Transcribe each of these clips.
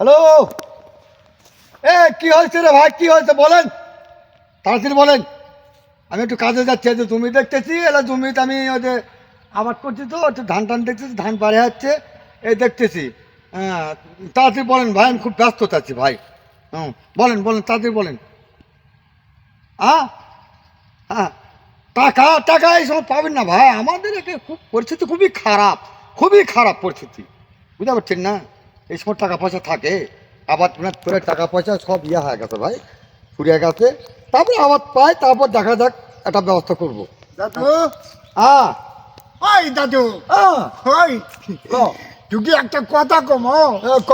Hello? এ, কি হয়েছে রে ভাই? কি হয়েছে? বলেন। তাড়াতাড়ি বলেন। আমি একটু কাজে যাচ্ছি যে জমি দেখতেছি, এলা জমিতে আমি ওই যে আবাদ করছি তো, একটু ধান টান দেখতেছি, ধান পাড়ে যাচ্ছে, এই দেখতেছি। হ্যাঁ তাড়াতাড়ি বলেন ভাই, আমি খুব ব্যস্ত আছি ভাই। হুম বলেন বলেন, তাড়াতাড়ি বলেন। হ্যাঁ হ্যাঁ টাকা টাকা এই সময় পাবেন না ভাই। আমাদের একে খুব পরিস্থিতি খুবই খারাপ খুবই খারাপ পরিস্থিতি। বুঝতে পারছেন না? এই সময় টাকা পয়সা থাকে। আবার করে টাকা পয়সা সব ইয়ে হয়ে গেছে ভাই ফুরিয়ে গেছে। তারপরে আবার পাই তারপর দেখা যাক একটা ব্যবস্থা করব। দাদু? হ্যাঁ। ওই দাদু। হ্যাঁ। ওই তুই একটা কথা কম ক?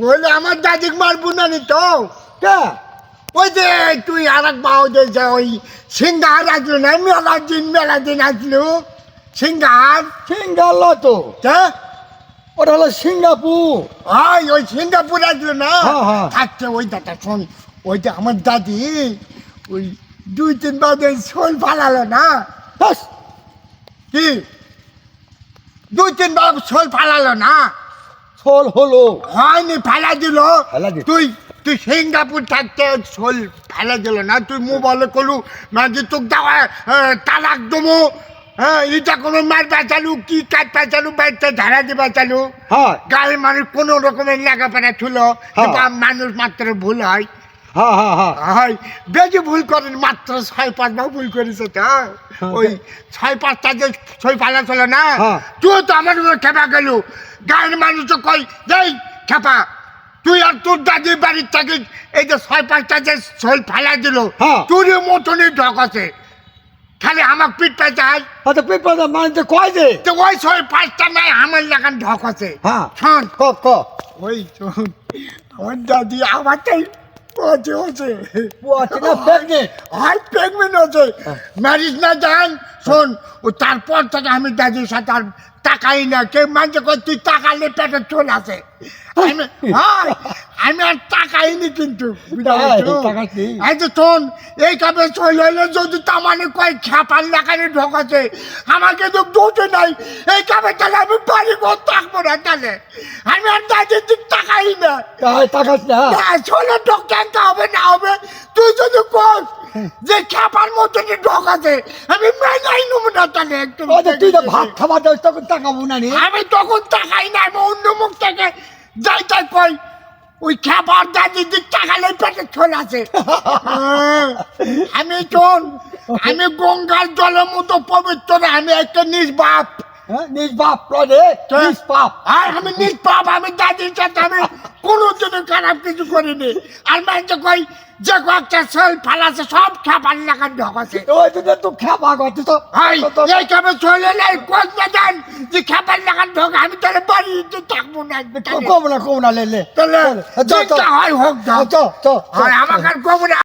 বলে আমার দাদিক মারবো না নি তো। ওই যে তুই আর এক বাউ যে ওই সিঙ্গার আসলো না মেলা দিন মেলা দিন আসলো। সিঙ্গার? সিঙ্গাল তো তা? ওটা হলো সিঙ্গাপুর। ওই ওই সিঙ্গাপুর আসলো না? হ্যাঁ, হ্যাঁ। থাকছে ওই দাদা শোন ওই যে আমার দাদি ওই দুই তিন বাদে শোল ফালালো না? কি? দুই তিন বার শোল ফালালো না? ফল হলো। হয়নি ফেলা দিল। তুই তুই সিঙ্গাপুর থাকতে শোল ফেলা দিল না? তুই মোবাইলে কলু মাঝে তোক দেওয়া তালাক দেবো। হ্যাঁ এটা কোনো মার বাঁচালু কি কাজ বাঁচালু বাচ্চা ধারা দিয়ে বাঁচালু? হ্যাঁ। গায়ের মানুষ কোনো রকমের লেখাপড়া ছিল হ্যাঁ। মানুষ মাত্র ভুল হয়। হ্যাঁ হ্যাঁ হ্যাঁ। বেশি ভুল করেন মাত্র ছয় পাঁচবার ভুল করেছে তো। ওই ছয় পাঁচটা যে ছয় পালা ছিল না। তুই তো আমার উপর খেপা গেল। গায়ের মানুষ তো কই যাই খেপা তুই আর তোর দাদি বাড়ির থেকে এই যে ছয় পাঁচটা যে ছয় ফালা দিল। তোর মতনই ঢক আছে খালি আমার পিঠটা যায় আচ্ছা পেপার মানে কয় যে? তো ওই ছয় পাঁচটা নাই আমার লাগান ঢক আছে। হ্যাঁ। শোন। ক ক। ওই শোন আমার দাদি আমারটাই পচে হচ্ছে আছে। না প্রেগনেন্ট আর প্রেগনেন্ট হচ্ছে ম্যারিজ না যান শোন ও তারপর থেকে আমি দাদির সাথে আর টাকাই না। কে মানছে কই তুই টাকালে পেটে চলে আসে আমি হয়, আমি আর টাকাই কিন্তু বুঝতে তাই, পারছ? টাকা নেই। এই যে শোন এই কাপে চলে যদি তামানে কয় খেপার লাগানে ঢোকাছে আমাকে তো দোষে নাই এই কাপে তাহলে আমি বাড়ি ঘর থাকব না তাহলে। আমি আর দাদির দিক টাকাই না। না ষোলো ডক্টর হবে না হবে? তুই যদি কর যে খেপার মতো আছে আমি মেনাই নেব না তাহলে একটু তুই তো ভাত তখন টাকা বুনা নি? আমি তখন টাকাই না আমি অন্য মুখ থেকে যাই তাই কই ওই খাবার দাদি দিক টাকালে পেটে চলে আছে আমি শোন আমি গঙ্গার জলের মতো পবিত্র না, আমি একটা নিজ বাপ হ্যাঁ, নিজ বাপ রে নিজ বাপ আর আমি নিজ বাপ আমি দাদির সাথে আমি কোনো দিনও খারাপ কিছু করিনি। আর মানে কই যে কয়েকটা সেল ফালাছে সব খেপার লাগান ঢকাছে ওই তো তো খেপা করতে তো। হাই তো- তো- এই কেমন চলে নাই কোচ না যান? যে খেপার লাগান ঢক আমি তাহলে বাড়িতে থাকব না কম না কম না লে লে। তাহলে তো চল, হয় হোক দাও। তো তো আর আমাকে আর না।